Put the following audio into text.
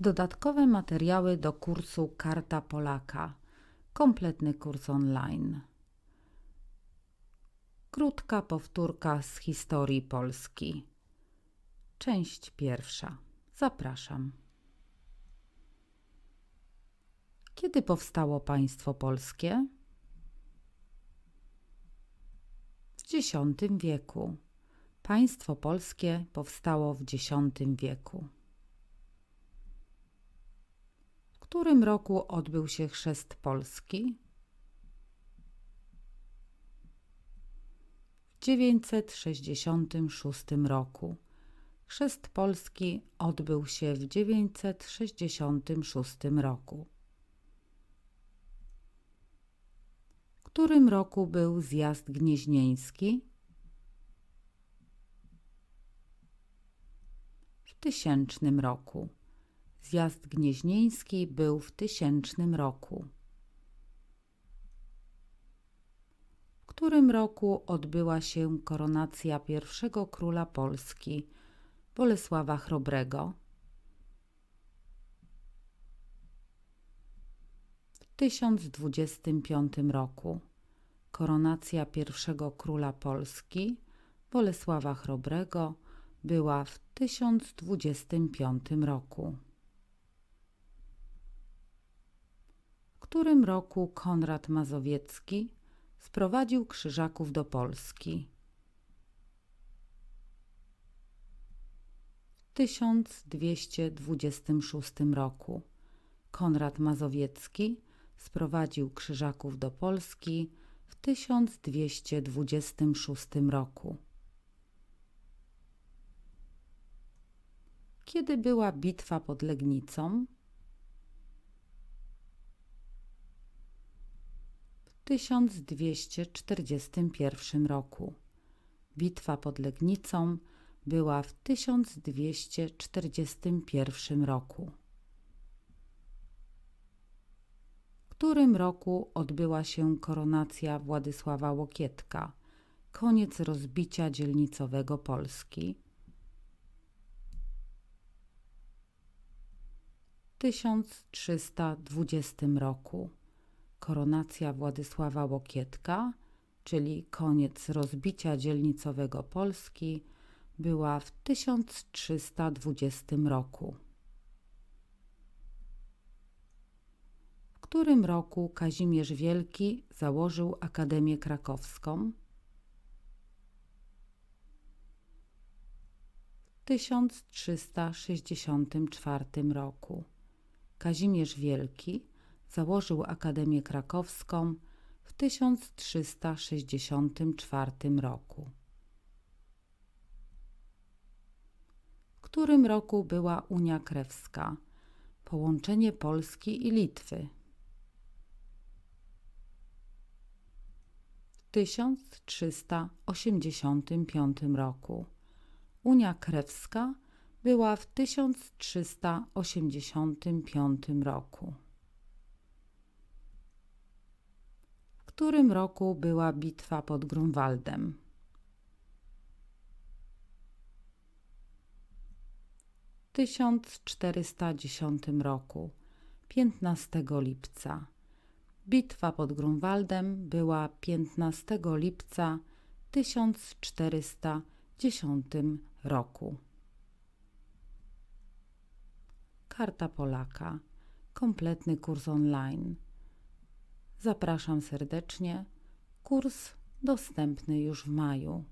Dodatkowe materiały do kursu Karta Polaka. Kompletny kurs online. Krótka powtórka z historii Polski. Część pierwsza. Zapraszam. Kiedy powstało państwo polskie? W X wieku. Państwo polskie powstało w X wieku. W którym roku odbył się chrzest Polski? W 966 roku. Chrzest Polski odbył się w 966 roku. W którym roku był zjazd gnieźnieński? W tysięcznym roku. Zjazd gnieźnieński był w tysięcznym roku. W którym roku odbyła się koronacja pierwszego króla Polski, Bolesława Chrobrego? W 1025 roku. Koronacja pierwszego króla Polski, Bolesława Chrobrego, była w 1025 roku. Którym roku Konrad Mazowiecki sprowadził krzyżaków do Polski? W 1226 roku. Konrad Mazowiecki sprowadził krzyżaków do Polski w 1226 roku. Kiedy była bitwa pod Legnicą? 1241 roku. Bitwa pod Legnicą była w 1241 roku. W którym roku odbyła się koronacja Władysława Łokietka, koniec rozbicia dzielnicowego Polski? W 1320 roku. Koronacja Władysława Łokietka, czyli koniec rozbicia dzielnicowego Polski, była w 1320 roku. W którym roku Kazimierz Wielki założył Akademię Krakowską? W 1364 roku. Kazimierz Wielki założył Akademię Krakowską w 1364 roku. W którym roku była Unia Krewska, połączenie Polski i Litwy? W 1385 roku. Unia Krewska była w 1385 roku. Którym roku była bitwa pod Grunwaldem? W 1410 roku, 15 lipca. Bitwa pod Grunwaldem była 15 lipca 1410 roku. Karta Polaka. Kompletny kurs online. Zapraszam serdecznie. Kurs dostępny już w maju.